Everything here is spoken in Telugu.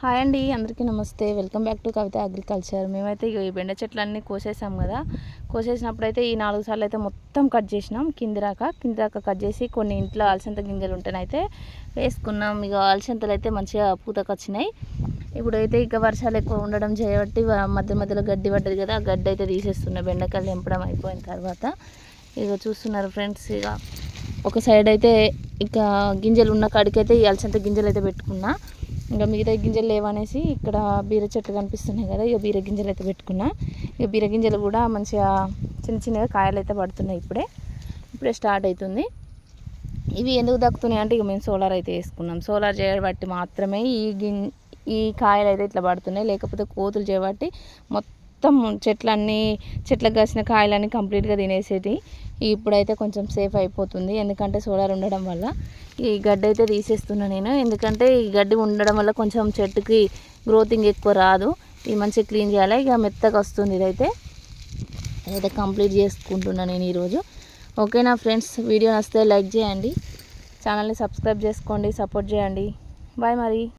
హాయ్ అండి అందరికీ నమస్తే. Welcome back to Kavitha agriculture మేమైతే ఇగో ఈ బెండ చెట్లన్నీ కోసేసాం కదా. కోసేసినప్పుడు అయితే ఈ నాలుగు సార్లు అయితే మొత్తం కట్ చేసినాం. కింది రాక కింది రాక కట్ చేసి కొన్ని ఇంట్లో అలసంత గింజలు ఉంటేనైతే వేసుకున్నాం. ఇక అలసంతలు అయితే మంచిగా పూతకు వచ్చినాయి. ఇప్పుడైతే ఇక వర్షాలు ఎక్కువ ఉండడం చేయబట్టి మధ్య మధ్యలో గడ్డి పడ్డది కదా ఆ గడ్డి అయితే తీసేస్తున్నా. బెండకాయలు నింపడం అయిపోయిన తర్వాత. ఇక చూస్తున్నారు ఫ్రెండ్స్ ఇక ఒక సైడ్ అయితే ఇక గింజలు ఉన్న కాడికైతే ఈ అలసంత గింజలు అయితే పెట్టుకున్నా. ఇంకా మిగతా గింజలు లేవనేసి ఇక్కడ బీర చెట్లు కనిపిస్తున్నాయి కదా ఇక బీర గింజలు అయితే పెట్టుకున్నా. ఇక బీర గింజలు కూడా మంచిగా చిన్న చిన్నగా కాయలు అయితే పడుతున్నాయి ఇప్పుడే. ఇప్పుడే స్టార్ట్ అవుతుంది ఇవి ఎందుకు దక్కుతున్నాయి అంటే ఇక మేము సోలార్ అయితే వేసుకున్నాం. సోలార్ చేయబట్టి మాత్రమే ఈ గిన్ ఈ కాయలు అయితే ఇట్లా పడుతున్నాయి. లేకపోతే కోతులు చేయబట్టి మొత్తం మొత్తం చెట్లన్నీ చెట్లకు కాసిన కాయలన్నీ కంప్లీట్గా తినేసేది. ఇప్పుడైతే కొంచెం సేఫ్ అయిపోతుంది. ఎందుకంటే సోలార్ ఉండడం వల్ల. ఈ గడ్డి అయితే తీసేస్తున్నా నేను. ఎందుకంటే ఈ గడ్డి ఉండడం వల్ల కొంచెం చెట్టుకి గ్రోతింగ్ ఎక్కువ రాదు. ఇది మంచిగా క్లీన్ చేయాలి. ఇక మెత్తగా వస్తుంది ఇదైతే. ఇదైతే కంప్లీట్ చేసుకుంటున్నాను నేను ఈరోజు. ఓకే నా ఫ్రెండ్స్? వీడియో నచ్చితే లైక్ చేయండి. ఛానల్ని సబ్స్క్రైబ్ చేసుకోండి. సపోర్ట్ చేయండి. బాయ్ మరి.